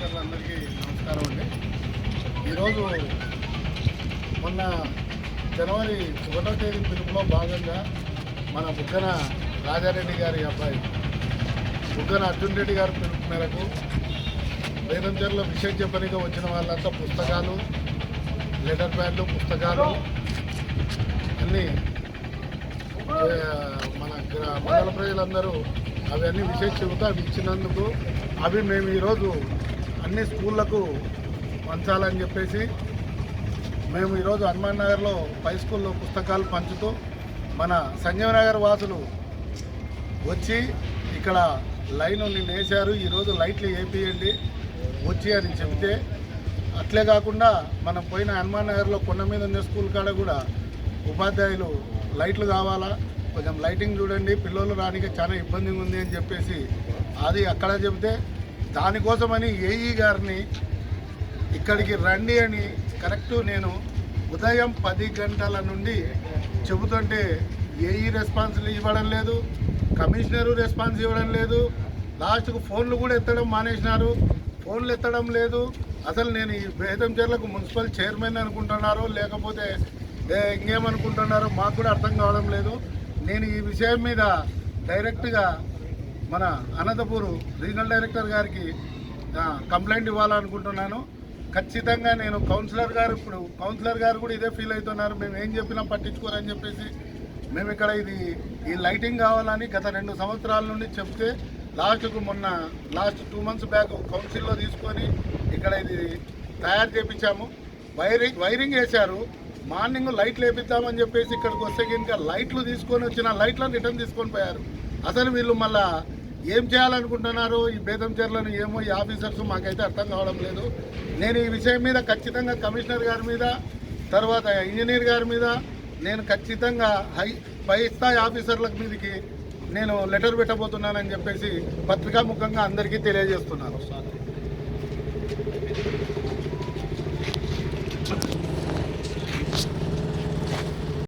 విలేకరులందరికీ నమస్కారం అండి. ఈరోజు మొన్న జనవరి ఒకటో తేదీ పిలుపులో భాగంగా మన బుగ్గన రాజారెడ్డి గారి అబ్బాయి బుగ్గన అర్జున్ రెడ్డి గారి పిలుపు మేరకు వేదంచర్లో విషయం చెప్పనిగా వచ్చిన వాళ్ళంతా పుస్తకాలు లెటర్ ప్యాడ్లు పుస్తకాలు అన్నీ మన మండల ప్రజలందరూ అవన్నీ విషయం చెబుతూ అవి ఇచ్చినందుకు అవి మేము ఈరోజు అన్ని స్కూళ్ళకు పంచాలని చెప్పేసి మేము ఈరోజు హనుమాన్ నగర్లో పై స్కూల్లో పుస్తకాలు పంచుతూ మన సంజీవ నగర్ వాసులు వచ్చి ఇక్కడ లైన్ నిన్న వేశారు ఈరోజు లైట్లు వేపియండి వచ్చి అని చెబితే అట్లే కాకుండా మనం పోయిన హనుమాన్ నగర్లో కొండ మీద ఉన్న స్కూల్ కాడ కూడా ఉపాధ్యాయులు లైట్లు కావాలా? కొంచెం లైటింగ్ చూడండి. పిల్లలు రానికి చాలా ఇబ్బందిగా ఉంది అని చెప్పేసి అది అక్కడ చెబితే దానికోసమని ఏఈ గారిని ఇక్కడికి రండి అని కరెక్ట్ నేను ఉదయం పది గంటల నుండి చెబుతుంటే ఏఈ రెస్పాన్స్ ఇవ్వడం లేదు కమిషనరు రెస్పాన్స్ ఇవ్వడం లేదు లాస్ట్కు ఫోన్లు కూడా ఎత్తడం మానేసినారు ఫోన్లు ఎత్తడం లేదు. అసలు నేను ఈ బేదంచెర్లకు మున్సిపల్ చైర్మన్ అనుకుంటున్నారో లేకపోతే ఇంకేమనుకుంటున్నారో మాకు కూడా అర్థం కావడం లేదు. నేను ఈ విషయం మీద డైరెక్ట్గా మన అనంతపూర్ రీజనల్ డైరెక్టర్ గారికి కంప్లైంట్ ఇవ్వాలనుకుంటున్నాను. ఖచ్చితంగా నేను కౌన్సిలర్ గారు ఇప్పుడు కౌన్సిలర్ గారు కూడా ఇదే ఫీల్ అవుతున్నారు. మేము ఏం చెప్పినా పట్టించుకోరని చెప్పేసి మేము ఇక్కడ ఇది ఈ లైటింగ్ కావాలని గత రెండు సంవత్సరాల నుండి చెప్తే లాస్ట్కు మొన్న లాస్ట్ టూ మంత్స్ బ్యాక్ కౌన్సిల్లో తీసుకొని ఇక్కడ ఇది తయారు చేపించాము. వైరింగ్ వైరింగ్ వేశారు. మార్నింగ్ లైట్లు వేపిద్దామని చెప్పేసి ఇక్కడికి వస్తే ఇంకా లైట్లు తీసుకొని వచ్చిన లైట్లను రిటర్న్ తీసుకొని పోయారు. అసలు వీళ్ళు మళ్ళా ఏం చేయాలనుకుంటున్నారు? ఈ బేదం చర్లను ఏమో ఈ ఆఫీసర్స్ మాకైతే అర్థం కావడం లేదు. నేను ఈ విషయం మీద ఖచ్చితంగా కమిషనర్ గారి మీద తర్వాత ఇంజనీర్ గారి మీద నేను ఖచ్చితంగా హై పై స్థాయి ఆఫీసర్ల మీదకి నేను లెటర్ పెట్టబోతున్నానని చెప్పేసి పత్రికాముఖంగా అందరికీ తెలియజేస్తున్నాను.